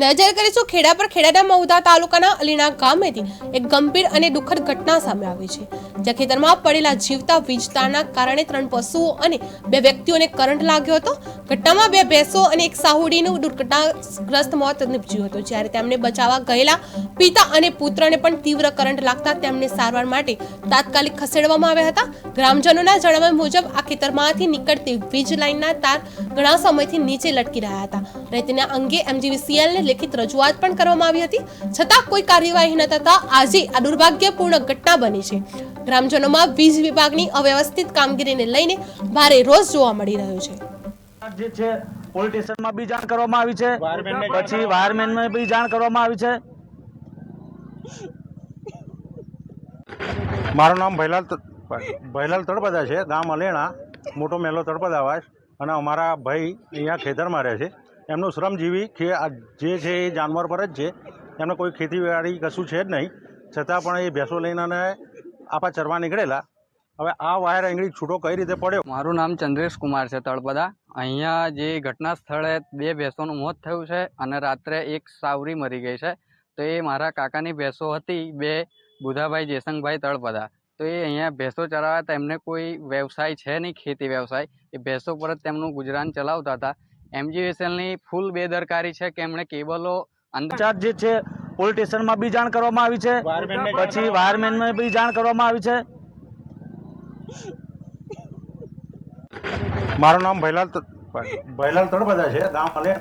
નજર કરીશું ખેડા પર ખેડાના મહુધા તાલુકાના અલીણા ગામેથી એક ગંભીર અને દુઃખદ ઘટના સામે આવી છે, જ્યાં ખેતરમાં પડેલા જીવતા વીજ તારના કારણે ત્રણ પશુઓ અને બે વ્યક્તિઓને કરંટ લાગ્યો હતો. ઘટનામાં બે ભેંસો અને એક સાહુડીનું દુર્ઘટનાગ્રસ્ત મોત નીપજ્યું હતું, જ્યારે તેમને બચાવવા ગયેલા પિતા અને પુત્રને પણ તીવ્ર કરંટ લાગતા તેમને સારવાર માટે તાત્કાલિક ખસેડવામાં આવ્યા હતા. ગ્રામજનોના જણાવ્યા મુજબ, આ ખેતરમાંથી નીકળતી વીજ લાઇનના તાર ઘણા સમયથી નીચે લટકી રહ્યા હતા. અને તેના અંગે એમજીવીસીએલને લેખિત રજૂઆત પણ કરવામાં આવી હતી. છતાં કોઈ કાર્યવાહી ન થતા આજે આ દુર્ભાગ્યપૂર્ણ ઘટના બની છે. ગ્રામજનોમાં વીજ વિભાગની અવ્યવસ્થિત કામગીરીને લઈને ભારે રોષ જોવા મળી રહ્યો છે. જે છે પોલીસ સ્ટેશનમાં બી જાણ કરવામાં આવી છે. પછી વાયરમેનમાં બી જાણ કરવામાં આવી છે. મારું નામ ભૈલાલ ભૈલાલ તળપદા છે. ગામ અલેણા. મોટો મેલો તળપદાવાસ અને અમારા ભાઈ અહીંયા ખેતરમાં રહે છે. એમનું શ્રમજીવી કે આ જે છે એ જાનવર પર જ છે. એમને કોઈ ખેતીવાડી કશું છે જ નહીં. છતાં પણ એ ભેંસો લઈને અને આપા ચરવા નીકળેલા. હવે આ વાયર એંગળી છૂટો કઈ રીતે પડ્યો? મારું નામ ચંદ્રેશ કુમાર છે, તળપદા. અહીંયા જે ઘટના સ્થળે બે ભેંસોનું મોત થયું છે અને રાત્રે એક સાવરી મરી ગઈ છે. તો એ મારા કાકાની ભેંસો હતી, બે બુધાભાઈ જેસંગભાઈ તળપદા. તો એ અહીંયા ભેંસો ચરાવતા એમને કોઈ વ્યવસાય છે નહીં, ખેતી વ્યવસાય. એ ભેંસો પર જ તેમનું ગુજરાન ચલાવતા હતા. એમજીવીએસએલની ફૂલ બેદરકારી છે કે એમણે કેબલો અંદર જે છે પોલીસ સ્ટેશનમાં બી જાણ કરવામાં આવી છે. પછી વાયરમેનને બી જાણ કરવામાં આવી છે. મારું નામ ભૈલાલ ભૈલાલ તળપદા છે ગામ અલે